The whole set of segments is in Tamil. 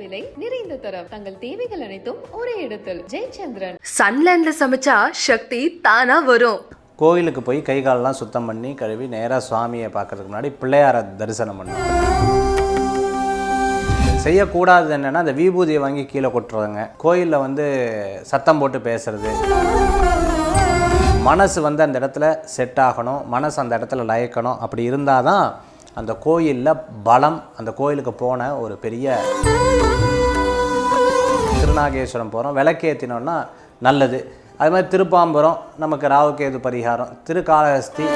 விலை நிறைந்த தரம். தங்கள் தேவைகள் அனைத்தும் ஒரே இடத்தில். ஜெயச்சந்திரன். சன்லேண்ட்ல சமைச்சா சக்தி தானா வரும். கோயிலுக்கு போய் கை காலெல்லாம் சுத்தம் பண்ணி கழுவி நேராக சுவாமியை பார்க்கறதுக்கு முன்னாடி பிள்ளையாரை தரிசனம் பண்ணணும். செய்யக்கூடாதது என்னென்னா அந்த விபூதியை வாங்கி கீழே கொட்டுறதுங்க. கோயிலில் வந்து சத்தம் போட்டு பேசுறது. மனசு வந்து அந்த இடத்துல செட் ஆகணும். மனசு அந்த இடத்துல லயக்கணும். அப்படி இருந்தால் தான் அந்த கோயிலில் பலம் அந்த கோயிலுக்கு போன ஒரு பெரிய திருநாகேஸ்வரம் போகிறோம் விளக்கேற்றினோன்னா நல்லது. அது மாதிரி திருப்பாம்பரம் நமக்கு ராவுகேது பரிகாரம் திருக்காளஹஸ்தி.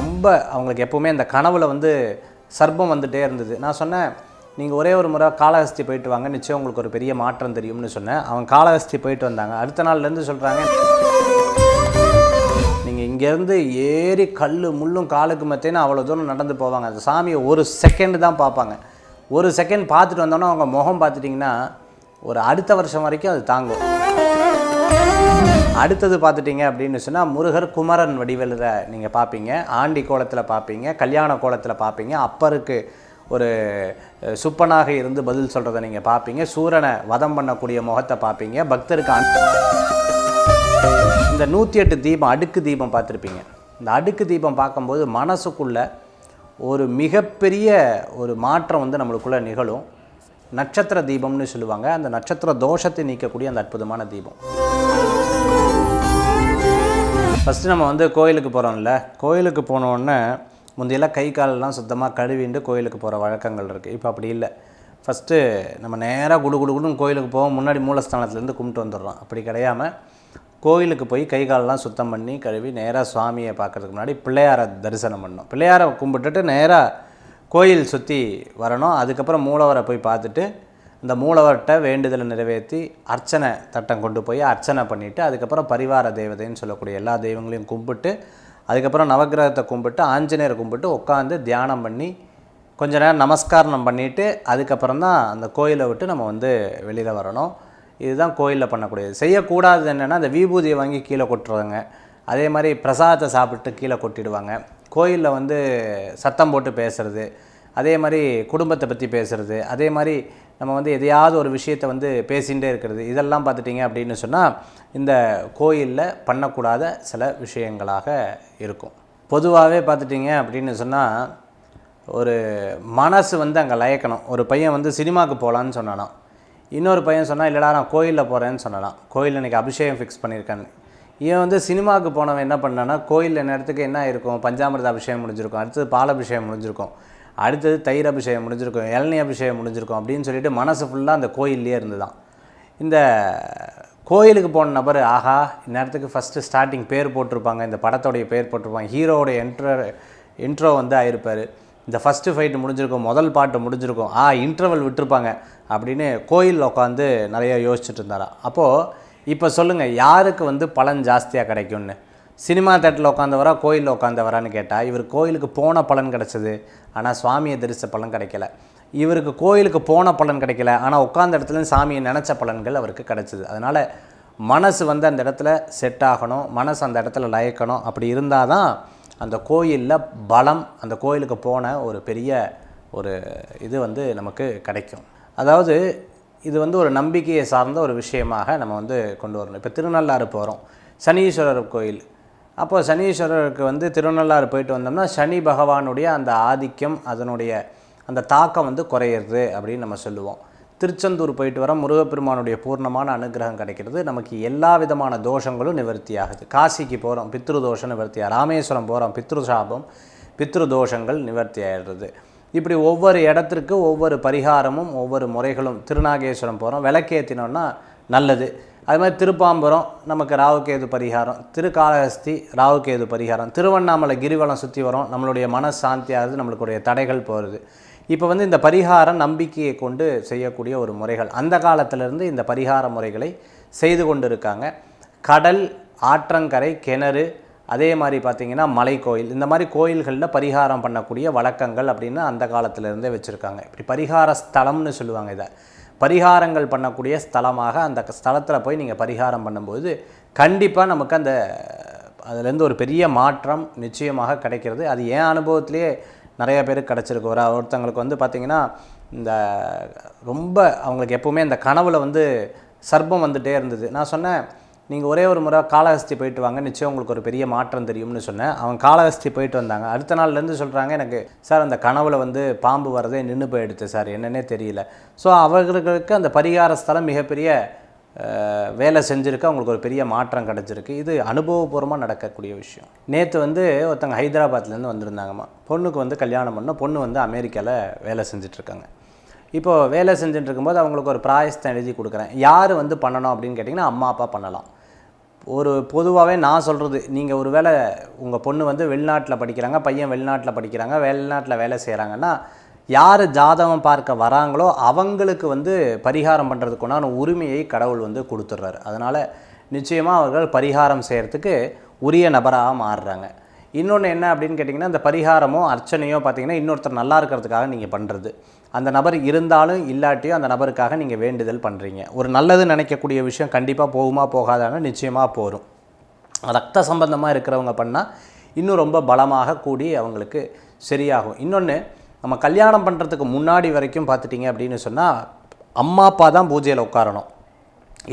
ரொம்ப அவங்களுக்கு எப்போவுமே அந்த கனவுல வந்து சர்ப்பம் வந்துகிட்டே இருந்தது. நான் சொன்னேன் நீங்கள் ஒரே ஒரு முறை காளஹஸ்தி போயிட்டு வாங்க. நிச்சயம் உங்களுக்கு ஒரு பெரிய மாற்றம் தெரியும்னு சொன்னேன். அவங்க காளஹஸ்தி போயிட்டு வந்தாங்க. அடுத்த நாள்லேருந்து சொல்கிறாங்க நீங்கள் இங்கேருந்து ஏறி கல் முள்ளும் காலுக்கு மத்தேன்னு அவ்வளோ தூரம் நடந்து போவாங்க. அந்த சாமியை ஒரு செகண்ட் தான் பார்ப்பாங்க. ஒரு செகண்ட் பார்த்துட்டு வந்தோன்னா அவங்க முகம் பார்த்துட்டிங்கன்னா ஒரு அடுத்த வருஷம் வரைக்கும் அது தாங்கும். அடுத்தது பார்த்துட்டிங்க அப்படின்னு சொன்னால் முருகர் குமரன் வடிவில் நீங்கள் பார்ப்பீங்க ஆண்டி கோலத்தில் பார்ப்பீங்க கல்யாண கோலத்தில் பார்ப்பீங்க அப்பருக்கு ஒரு சுப்பனாக இருந்து பதில் சொல்கிறத நீங்கள் பார்ப்பீங்க சூரனை வதம் பண்ணக்கூடிய முகத்தை பார்ப்பீங்க பக்தருக்கு அன்- இந்த நூற்றி எட்டு தீபம் அடுக்கு தீபம் பார்த்துருப்பீங்க. இந்த அடுக்கு தீபம் பார்க்கும்போது மனசுக்குள்ள ஒரு மிகப்பெரிய ஒரு மாற்றம் வந்து நம்மளுக்குள்ளே நிகழும். நட்சத்திர தீபம்னு சொல்லுவாங்க. அந்த நட்சத்திர தோஷத்தை நீக்கக்கூடிய அந்த அற்புதமான தீபம். ஃபஸ்ட்டு நம்ம வந்து கோயிலுக்கு போகிறோம்ல கோயிலுக்கு போனோடனே முந்தையெல்லாம் கை காலெல்லாம் சுத்தமாக கழுவிண்டு கோயிலுக்கு போகிற வழக்கங்கள் இருக்குது இப்போ அப்படி இல்லை. ஃபஸ்ட்டு நம்ம நேராக குடு குடு குடுன்னு கோயிலுக்கு போவோம். முன்னாடி மூலஸ்தானத்துலேருந்து கும்பிட்டு வந்துடுறோம். அப்படி கிடையாமல் கோயிலுக்கு போய் கை காலெல்லாம் சுத்தம் பண்ணி கழுவி நேராக சுவாமியை பார்க்கறதுக்கு முன்னாடி பிள்ளையாரை தரிசனம் பண்ணணும். பிள்ளையாரை கும்பிட்டுட்டு நேராக கோயில் சுற்றி வரணும். அதுக்கப்புறம் மூலவரை போய் பார்த்துட்டு இந்த மூலவர்கிட்ட வேண்டுதலை நிறைவேற்றி அர்ச்சனை தட்டம் கொண்டு போய் அர்ச்சனை பண்ணிவிட்டு அதுக்கப்புறம் பரிவார தேவதைன்னு சொல்லக்கூடிய எல்லா தெய்வங்களையும் கும்பிட்டு அதுக்கப்புறம் நவக்கிரகத்தை கும்பிட்டு ஆஞ்சநேயரை கும்பிட்டு உட்காந்து தியானம் பண்ணி கொஞ்ச நேரம் நமஸ்காரம் பண்ணிவிட்டு அதுக்கப்புறம் தான் அந்த கோயிலை விட்டு நம்ம வந்து வெளியில் வரணும். இதுதான் கோயிலில் பண்ணக்கூடியது. செய்யக்கூடாது என்னென்னா அந்த விபூதியை வாங்கி கீழே கொட்டுறதுங்க. அதே மாதிரி பிரசாதத்தை சாப்பிட்டு கீழே கொட்டிடுவாங்க. கோயிலில் வந்து சத்தம் போட்டு பேசுகிறது அதே மாதிரி குடும்பத்தை பற்றி பேசுகிறது அதே மாதிரி நம்ம வந்து எதையாவது ஒரு விஷயத்தை வந்து பேசிகிட்டே இருக்கிறது இதெல்லாம் பார்த்துட்டிங்க அப்படின்னு சொன்னால் இந்த கோயிலில் பண்ணக்கூடாத சில விஷயங்களாக இருக்கும். பொதுவாகவே பார்த்துட்டிங்க அப்படின்னு சொன்னால் ஒரு மனசு வந்து அங்கே லயக்கணும். ஒரு பையன் வந்து சினிமாவுக்கு போகலான்னு சொன்னானாம். இன்னொரு பையன் சொன்னால் இல்லைடா நான் கோயிலில் போகிறேன்னு சொல்லலாம் கோயிலில் இன்றைக்கி அபிஷேகம் ஃபிக்ஸ் பண்ணியிருக்கான்னு. இவன் வந்து சினிமாவுக்கு போனவன் என்ன பண்ணான்னா கோயிலில் நேரத்துக்கு என்ன இருக்கும் பஞ்சாமிர்த அபிஷேகம் முடிஞ்சிருக்கும். அடுத்தது பால் அபிஷேகம் முடிஞ்சிருக்கும். அடுத்தது தயிர் அபிஷேகம் முடிஞ்சிருக்கும். இளநீ அபிஷேகம் முடிஞ்சிருக்கும் அப்படின்னு சொல்லிட்டு மனசு ஃபுல்லாக அந்த கோயில்லையே இருந்துதான். இந்த கோயிலுக்கு போன நபர் ஆஹா இந்நேரத்துக்கு ஃபஸ்ட்டு ஸ்டார்டிங் பேர் போட்டிருப்பாங்க. இந்த படத்தோடைய பேர் போட்டிருப்பாங்க. ஹீரோவோடைய என்ட்ரோ இன்ட்ரோ வந்து ஆயிருப்பார். இந்த ஃபஸ்ட்டு ஃபைட்டு முடிஞ்சிருக்கும் முதல் பாட்டு முடிஞ்சிருக்கும் ஆ இன்டர்வல் விட்டுருப்பாங்க அப்படின்னு கோயிலில் உட்காந்து நிறைய யோசிச்சுட்டு இருந்தாரா. அப்போது இப்போ சொல்லுங்கள் யாருக்கு வந்து பலன் ஜாஸ்தியாக கிடைக்கும்னு? சினிமா தேட்டரில் உட்காந்தவரா கோயிலில் உட்காந்தவரான்னு கேட்டால் இவர் கோயிலுக்கு போன பலன் கிடச்சிது ஆனால் சுவாமியை தரிச பலன் கிடைக்கல. இவருக்கு கோயிலுக்கு போன பலன் கிடைக்கல ஆனால் உட்காந்த இடத்துல சாமியை நினச்ச பலன்கள் அவருக்கு கிடச்சிது. அதனால் மனசு வந்து அந்த இடத்துல செட் ஆகணும் மனசு அந்த இடத்துல லயக்கணும். அப்படி இருந்தால் தான் அந்த கோயிலில் பலம் அந்த கோயிலுக்கு போன ஒரு பெரிய ஒரு இது வந்து நமக்கு கிடைக்கும். அதாவது இது வந்து ஒரு நம்பிக்கையை சார்ந்த ஒரு விஷயமாக நம்ம வந்து கொண்டு வரணும். இப்போ திருநள்ளாறு போகிறோம் சனீஸ்வரர் கோயில். அப்போது சனீஸ்வரருக்கு வந்து திருநள்ளாறு போயிட்டு வந்தோம்னா சனி பகவானுடைய அந்த ஆதிக்கம் அதனுடைய அந்த தாக்கம் வந்து குறையிறது அப்படின்னு நம்ம சொல்லுவோம். திருச்செந்தூர் போயிட்டு வர முருகப்பெருமானுடைய பூர்ணமான அனுகிரகம் கிடைக்கிறது. நமக்கு எல்லா விதமான தோஷங்களும் நிவர்த்தி ஆகுது காசிக்கு போகிறோம் பித்ரு தோஷம் நிவர்த்தி ராமேஸ்வரம் போகிறோம் பித்ரு சாபம் பித்ரு தோஷங்கள் நிவர்த்தி ஆகிடுறது இப்படி ஒவ்வொரு இடத்திற்கு ஒவ்வொரு பரிகாரமும் ஒவ்வொரு முறைகளும் திருநாகேஸ்வரம் போகிறோம் விளக்கேற்றினோன்னா நல்லது. அது மாதிரி திருப்பாம்பரம் நமக்கு ராவுகேது பரிகாரம். திருக்காளஹஸ்தி ராவுகேது பரிகாரம். திருவண்ணாமலை கிரிவலம் சுற்றி வரோம். நம்மளுடைய மன சாந்தி ஆகுது நம்மளுடைய தடைகள் போகிறது இப்போ வந்து இந்த பரிகாரம் நம்பிக்கையை கொண்டு செய்யக்கூடிய ஒரு முறைகள். அந்த காலத்திலிருந்து இந்த பரிகார முறைகளை செய்து கொண்டு இருக்காங்க கடல் ஆற்றங்கரை கிணறு அதே மாதிரி பார்த்திங்கன்னா மலைக்கோயில். இந்த மாதிரி கோயில்களில் பரிகாரம் பண்ணக்கூடிய வழக்கங்கள் அப்படின்னு அந்த காலத்திலேருந்தே வச்சுருக்காங்க. இப்படி பரிகார ஸ்தலம்னு சொல்லுவாங்க இதை. பரிகாரங்கள் பண்ணக்கூடிய ஸ்தலமாக அந்த ஸ்தலத்தில் போய் நீங்கள் பரிகாரம் பண்ணும்போது கண்டிப்பாக நமக்கு அந்த அதுலேருந்து ஒரு பெரிய மாற்றம் நிச்சயமாக கிடைக்கிறது. அது என் அனுபவத்திலேயே நிறைய பேருக்கு கிடச்சிருக்கு. ஒரு ஒருத்தங்களுக்கு வந்து பார்த்திங்கன்னா இந்த ரொம்ப அவங்களுக்கு எப்போவுமே இந்த கனவுல வந்து சர்ப்பம் வந்துகிட்டே இருந்தது. நான் சொன்னேன் நீங்கள் ஒரே ஒரு முறை காளஹஸ்தி போயிட்டு வாங்க நிச்சயம் உங்களுக்கு ஒரு பெரிய மாற்றம் தெரியும்னு சொன்னேன். அவங்க காளஹஸ்தி போயிட்டு வந்தாங்க. அடுத்த நாள்லேருந்து சொல்கிறாங்க எனக்கு சார் அந்த கனவில் வந்து பாம்பு வரதே நின்று போயிடுது சார். என்னன்னே தெரியல. ஸோ அவர்களுக்கு அந்த பரிகார ஸ்தலம் மிகப்பெரிய வேலை செஞ்சுருக்கு அவங்களுக்கு ஒரு பெரிய மாற்றம் கிடச்சிருக்கு. இது அனுபவபூர்வமாக நடக்கக்கூடிய விஷயம். நேற்று வந்து ஒருத்தங்க ஹைதராபாத்லேருந்து வந்திருந்தாங்கம்மா. பொண்ணுக்கு வந்து கல்யாணம் பண்ணோம். பொண்ணு வந்து அமெரிக்காவில் வேலை செஞ்சிட்ருக்காங்க. இப்போது வேலை செஞ்சுட்டு இருக்கும்போது அவங்களுக்கு ஒரு பிராயஸ்தம் எழுதி கொடுக்குறேன். யார் வந்து பண்ணணும் அப்படின்னு கேட்டிங்கன்னா அம்மா அப்பா பண்ணலாம். ஒரு பொதுவாகவே நான் சொல்கிறது நீங்கள் ஒரு வேளை உங்கள் பொண்ணு வந்து வெளிநாட்டில் படிக்கிறாங்க பையன் வெளிநாட்டில் படிக்கிறாங்க வெளிநாட்டில் வேலை செய்கிறாங்கன்னா யார் ஜாதகம் பார்க்க வராங்களோ அவங்களுக்கு வந்து பரிகாரம் பண்ணுறதுக்குண்டான உரிமையை கடவுள் வந்து கொடுத்துட்றாரு அதனால் நிச்சயமாக அவர்கள் பரிகாரம் செய்கிறதுக்கு உரிய நபராக மாறுறாங்க. இன்னொன்று என்ன அப்படின்னு கேட்டிங்கன்னா இந்த பரிகாரமோ அர்ச்சனையோ பார்த்திங்கன்னா இன்னொருத்தர் நல்லா இருக்கிறதுக்காக நீங்கள் பண்ணுறது அந்த நபர் இருந்தாலும் இல்லாட்டியும் அந்த நபருக்காக நீங்கள் வேண்டுதல் பண்ணுறீங்க ஒரு நல்லது நினைக்கக்கூடிய விஷயம் கண்டிப்பாக போகுமா போகாதான்னு நிச்சயமாக போகும் ரத்த சம்பந்தமாக இருக்கிறவங்க பண்ணால் இன்னும் ரொம்ப பலமாக கூடி அவங்களுக்கு சரியாகும். இன்னொன்று நம்ம கல்யாணம் பண்ணுறதுக்கு முன்னாடி வரைக்கும் பார்த்துட்டிங்க அப்படின்னு சொன்னால் அம்மா அப்பா தான் பூஜையில் உட்காரணும்.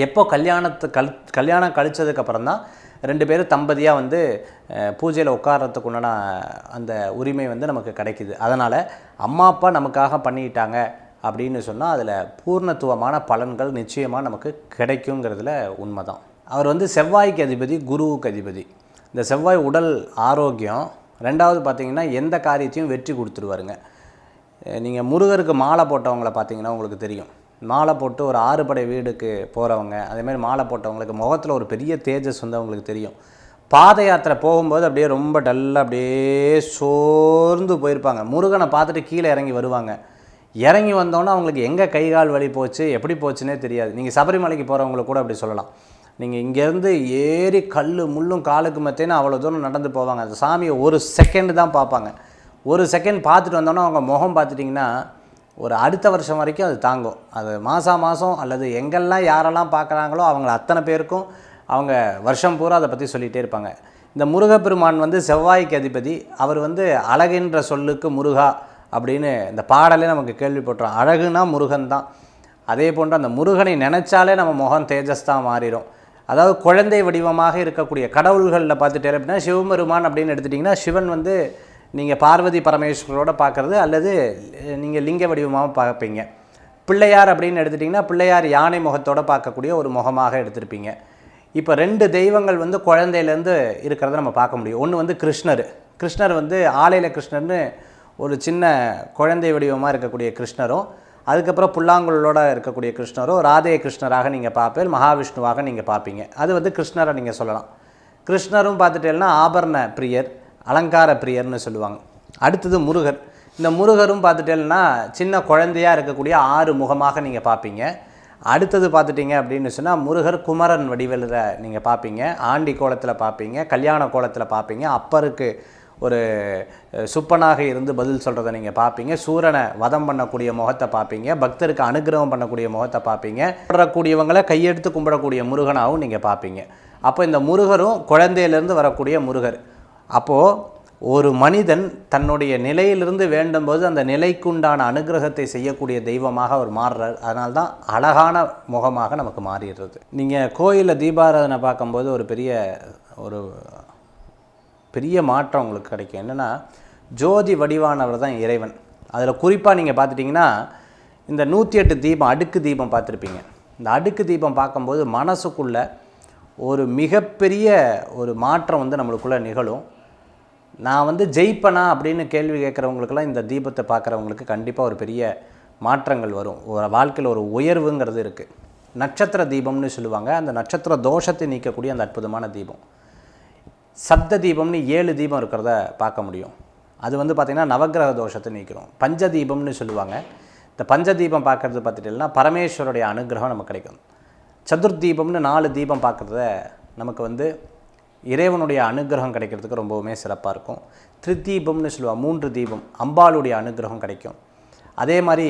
எப்போ கல்யாணத்து கல் கல்யாணம் கழித்ததுக்கப்புறம் தான் ரெண்டு பேரும் தம்பதியாக வந்து பூஜையில் உட்கார்றதுக்கு உண்டான அந்த உரிமை வந்து நமக்கு கிடைக்குது. அதனால் அம்மா அப்பா நமக்காக பண்ணிட்டாங்க அப்படின்னு சொன்னால் அதில் பூர்ணத்துவமான பலன்கள் நிச்சயமாக நமக்கு கிடைக்குங்கிறதுல உண்மைதான். அவர் வந்து செவ்வாய்க்கு அதிபதி குருவுக்கு அதிபதி. இந்த செவ்வாய் உடல் ஆரோக்கியம் ரெண்டாவது பார்த்திங்கன்னா எந்த காரியத்தையும் வெற்றி கொடுத்துருவாருங்க. நீங்கள் முருகருக்கு மாலை போட்டவங்கள பார்த்தீங்கன்னா உங்களுக்கு தெரியும். மாலை போட்டு ஒரு ஆறுபடை வீடுக்கு போகிறவங்க அதேமாதிரி மாலை போட்டவங்களுக்கு முகத்தில் ஒரு பெரிய தேஜஸ் வந்து அவங்களுக்கு தெரியும். பாத யாத்திரை போகும்போது அப்படியே ரொம்ப டல்லாக அப்படியே சோர்ந்து போயிருப்பாங்க. முருகனை பார்த்துட்டு கீழே இறங்கி வருவாங்க. இறங்கி வந்தோன்னே அவங்களுக்கு எங்கே கை கால் வலி போச்சு எப்படி போச்சுன்னே தெரியாது. நீங்கள் சபரிமலைக்கு போகிறவங்களுக்கு கூட அப்படி சொல்லலாம். நீங்கள் இங்கேருந்து ஏறி கல் முள்ளும் காலுக்கு மத்தேன்னு அவ்வளோ தூரம் நடந்து போவாங்க. அந்த சாமியை ஒரு செகண்டு தான் பார்ப்பாங்க. ஒரு செகண்ட் பார்த்துட்டு வந்தோன்னா அவங்க முகம் பார்த்துட்டிங்கன்னா ஒரு அடுத்த வருஷம் வரைக்கும் அது தாங்கும். அது மாதம் மாதம் அல்லது எங்கெல்லாம் யாரெல்லாம் பார்க்குறாங்களோ அவங்க அத்தனை பேருக்கும் அவங்க வருஷம் பூரா அதை பற்றி சொல்லிகிட்டே இருப்பாங்க. இந்த முருகப்பெருமான் வந்து செவ்வாய்க்கு அதிபதி. அவர் வந்து அழகின்ற சொல்லுக்கு முருகா அப்படின்னு இந்த பாடலே நமக்கு கேள்விப்பட்டோம். அழகுனா முருகன் தான். அதே போன்று அந்த முருகனை நினச்சாலே நம்ம முகம் தேஜஸ் தான் மாறிடும். அதாவது குழந்தை வடிவமாக இருக்கக்கூடிய கடவுள்களில் பார்த்துட்டே அப்படின்னா சிவபெருமான் அப்படின்னு எடுத்துட்டிங்கன்னா சிவன் வந்து நீங்கள் பார்வதி பரமேஸ்வரோட பார்க்குறது அல்லது நீங்கள் லிங்க வடிவமாக பார்ப்பீங்க. பிள்ளையார் அப்படின்னு எடுத்துட்டிங்கன்னா பிள்ளையார் யானை முகத்தோடு பார்க்கக்கூடிய ஒரு முகமாக எடுத்திருப்பீங்க. இப்போ ரெண்டு தெய்வங்கள் வந்து குழந்தையிலேருந்து இருக்கிறத நம்ம பார்க்க முடியும். ஒன்று வந்து கிருஷ்ணர். கிருஷ்ணர் வந்து ஆலையில கிருஷ்ணர்னு ஒரு சின்ன குழந்தை வடிவமாக இருக்கக்கூடிய கிருஷ்ணரும் அதுக்கப்புறம் புல்லாங்குழலோட இருக்கக்கூடிய கிருஷ்ணரும் ராதே கிருஷ்ணராக நீங்கள் பார்ப்பேன் மகாவிஷ்ணுவாக நீங்கள் பார்ப்பீங்க. அது வந்து கிருஷ்ணரை நீங்கள் சொல்லலாம். கிருஷ்ணரும் பார்த்துட்டேன்னா ஆபரண பிரியர். அலங்கார பிரியர்னு சொல்லுவாங்க. அடுத்தது முருகர். இந்த முருகரும் பார்த்துட்டேன்னா சின்ன குழந்தையாக இருக்கக்கூடிய ஆறு முகமாக நீங்கள் பார்ப்பீங்க. அடுத்தது பார்த்துட்டிங்க அப்படின்னு சொன்னால் முருகர் குமரன் வடிவில் நீங்கள் பார்ப்பீங்க. ஆண்டி கோலத்தில் பார்ப்பீங்க. கல்யாண கோலத்தில் பார்ப்பீங்க. அப்பருக்கு ஒரு சுப்பனாக இருந்து பதில் சொல்கிறத நீங்கள் பார்ப்பீங்க. சூரனை வதம் பண்ணக்கூடிய முகத்தை பார்ப்பீங்க. பக்தருக்கு அனுகிரகம் பண்ணக்கூடிய முகத்தை பார்ப்பீங்க. கும்பிடக்கூடியவங்களை கையெடுத்து கும்பிடக்கூடிய முருகனாகவும் நீங்கள் பார்ப்பீங்க. அப்போ இந்த முருகரும் குழந்தையிலேருந்து வரக்கூடிய முருகர். அப்போது ஒரு மனிதன் தன்னுடைய நிலையிலிருந்து வேண்டும்போது அந்த நிலைக்குண்டான அனுகிரகத்தை செய்யக்கூடிய தெய்வமாக அவர் மாறுறார். அதனால தான் அழகான முகமாக நமக்கு மாறிடுறது. நீங்கள் கோயிலில் தீபாராதனை பார்க்கும்போது ஒரு பெரிய ஒரு பெரிய மாற்றம் உங்களுக்கு கிடைக்கும். என்னென்னா ஜோதி வடிவானவர் தான் இறைவன். அதில் குறிப்பாக நீங்கள் பார்த்துட்டிங்கன்னா இந்த நூற்றி எட்டு தீபம் அடுக்கு தீபம் பார்த்துருப்பீங்க. இந்த அடுக்கு தீபம் பார்க்கும்போது மனசுக்குள்ளே ஒரு மிகப்பெரிய ஒரு மாற்றம் வந்து நம்மளுக்குள்ளே நிகழும். நான் வந்து ஜெயிப்பனா அப்படின்னு கேள்வி கேட்குறவங்களுக்கெல்லாம் இந்த தீபத்தை பார்க்குறவங்களுக்கு கண்டிப்பாக ஒரு பெரிய மாற்றங்கள் வரும். ஒரு வாழ்க்கையில் ஒரு உயர்வுங்கிறது இருக்குது நட்சத்திர தீபம்னு சொல்லுவாங்க. அந்த நட்சத்திர தோஷத்தை நீக்கக்கூடிய அந்த அற்புதமான தீபம். சப்த தீபம்னு ஏழு தீபம் இருக்கிறத பார்க்க முடியும். அது வந்து பார்த்திங்கன்னா நவக்கிரக தோஷத்தை நீக்கிறோம். பஞ்ச தீபம்னு சொல்லுவாங்க. இந்த பஞ்ச தீபம் பார்க்குறது பார்த்துட்டீங்கன்னா பரமேஸ்வருடைய அனுகிரகம் நமக்கு கிடைக்கும். சதுர்தீபம்னு நாலு தீபம் பார்க்குறத நமக்கு வந்து இறைவனுடைய அனுகிரகம் கிடைக்கிறதுக்கு ரொம்பவுமே சிறப்பாக இருக்கும். திருத்தீபம்னு சொல்லுவாள் மூன்று தீபம் அம்பாளுடைய அனுகிரகம் கிடைக்கும். அதே மாதிரி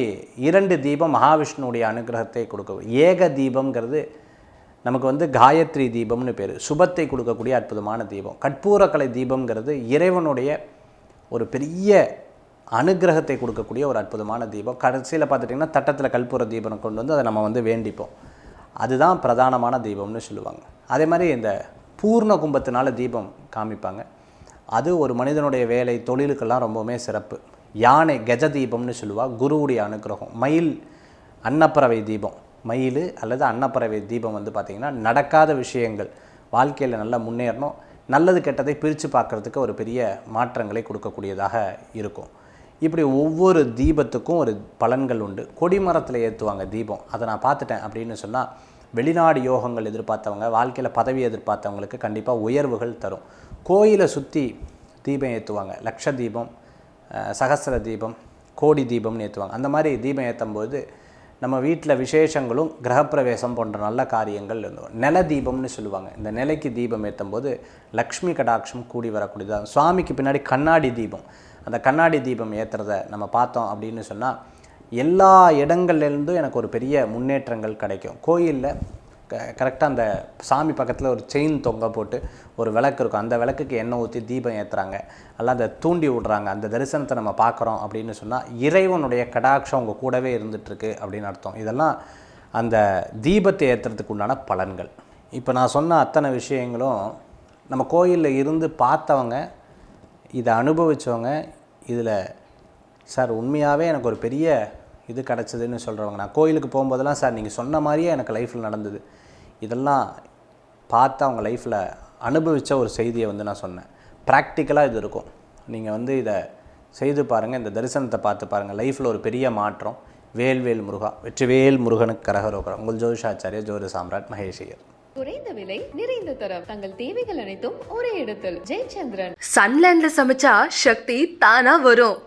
இரண்டு தீபம் மகாவிஷ்ணுடைய அனுகிரகத்தை கொடுக்கும் ஏக தீபம்ங்கிறது நமக்கு வந்து காயத்ரி தீபம்னு பேர். சுபத்தை கொடுக்கக்கூடிய அற்புதமான தீபம். கற்பூரக்கலை தீபம்ங்கிறது இறைவனுடைய ஒரு பெரிய அனுகிரகத்தை கொடுக்கக்கூடிய ஒரு அற்புதமான தீபம். கடைசியில் பார்த்துட்டிங்கன்னா தட்டத்தில் கற்பூர தீபம் கொண்டு வந்து அதை நம்ம வந்து வேண்டிப்போம். அதுதான் பிரதானமான தீபம்னு சொல்லுவாங்க. அதே மாதிரி இந்த பூர்ண கும்பத்தினால தீபம் காமிப்பாங்க. அது ஒரு மனிதனுடைய வேலை தொழிலுக்கெல்லாம் ரொம்பவுமே சிறப்பு. யானை கஜ தீபம்னு சொல்லுவா குருவுடைய அனுகிரகம். மயில் அன்னப்பறவை தீபம். மயில் அல்லது அன்னப்பறவை தீபம் வந்து பார்த்திங்கன்னா நடக்காத விஷயங்கள். வாழ்க்கையில் நல்லா முன்னேறணும். நல்லது கெட்டதை பிரித்து பார்க்குறதுக்கு ஒரு பெரிய மாற்றங்களை கொடுக்கக்கூடியதாக இருக்கும். இப்படி ஒவ்வொரு தீபத்துக்கும் ஒரு பலன்கள் உண்டு. கொடிமரத்தில் ஏற்றுவாங்க தீபம். அதை நான் பார்த்துட்டேன் அப்படின்னு சொன்னால் வெளிநாடு யோகங்கள் எதிர்பார்த்தவங்க வாழ்க்கையில் பதவி எதிர்பார்த்தவங்களுக்கு கண்டிப்பாக உயர்வுகள் தரும். கோயிலை சுற்றி தீபம் ஏற்றுவாங்க லக்ஷ தீபம் சகசர தீபம் கோடி தீபம்னு ஏற்றுவாங்க அந்த மாதிரி தீபம் ஏற்றும்போது நம்ம வீட்டில் விசேஷங்களும் கிரகப்பிரவேசம் போன்ற நல்ல காரியங்கள் இருந்தோம் நில தீபம்னு சொல்லுவாங்க. இந்த நிலைக்கு தீபம் ஏற்றும் போது லக்ஷ்மி கடாட்சம் கூடி வரக்கூடியதாக சுவாமிக்கு பின்னாடி கண்ணாடி தீபம். அந்த கண்ணாடி தீபம் ஏற்றுறத நம்ம பார்த்தோம் அப்படின்னு சொன்னால் எல்லா இடங்கள்லேருந்தும் எனக்கு ஒரு பெரிய முன்னேற்றங்கள் கிடைக்கும். கோயிலில் க கரெக்டாக அந்த சாமி பக்கத்தில் ஒரு செயின் தொங்க போட்டு ஒரு விளக்கு இருக்கும். அந்த விளக்குக்கு எண்ணெய் ஊற்றி தீபம் ஏற்றுறாங்க அல்ல அதை தூண்டி விடுறாங்க. அந்த தரிசனத்தை நம்ம பார்க்குறோம் அப்படின்னு சொன்னால் இறைவனுடைய கடாட்சம் உங்கள் கூடவே இருந்துகிட்ருக்கு அப்படின்னு அர்த்தம். இதெல்லாம் அந்த தீபத்தை ஏற்றுறதுக்கு உண்டான பலன்கள். இப்போ நான் சொன்ன அத்தனை விஷயங்களும் நம்ம கோயிலில் இருந்து பார்த்தவங்க இதை அனுபவித்தவங்க இதில் சார் உண்மையாகவே எனக்கு ஒரு பெரிய இது கிடச்சிதுன்னு சொல்கிறவங்க நான் கோயிலுக்கு போகும்போதெல்லாம் சார் நீங்கள் சொன்ன மாதிரியே எனக்கு லைஃப்பில் நடந்தது. இதெல்லாம் பார்த்து அவங்க லைஃப்பில் அனுபவித்த ஒரு செய்தியை வந்து நான் சொன்னேன். ப்ராக்டிக்கலாக இது இருக்கும். நீங்கள் வந்து இதை செய்து பாருங்கள் இந்த தரிசனத்தை பார்த்து பாருங்கள் லைஃப்பில் ஒரு பெரிய மாற்றம். வேல்வேல் முருகா வெற்றிவேல் முருகனுக்கு கரகரோகரம். உங்கள் ஜோதிஷாச்சாரிய ஜோதி சாம்ராட் மகேஷியர் குறைந்த விலை நிறைந்த தரம். தங்கள் தேவைகள் அனைத்தும் ஒரே இடத்தில். ஜெயச்சந்திரன். சன்லேண்ட்ல சமைச்சா சக்தி தானா வரும்.